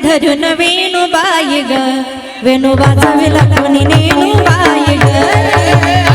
धरून वेणू बाई ग. वेणू वाजविला कोणी नेणू बाई ग.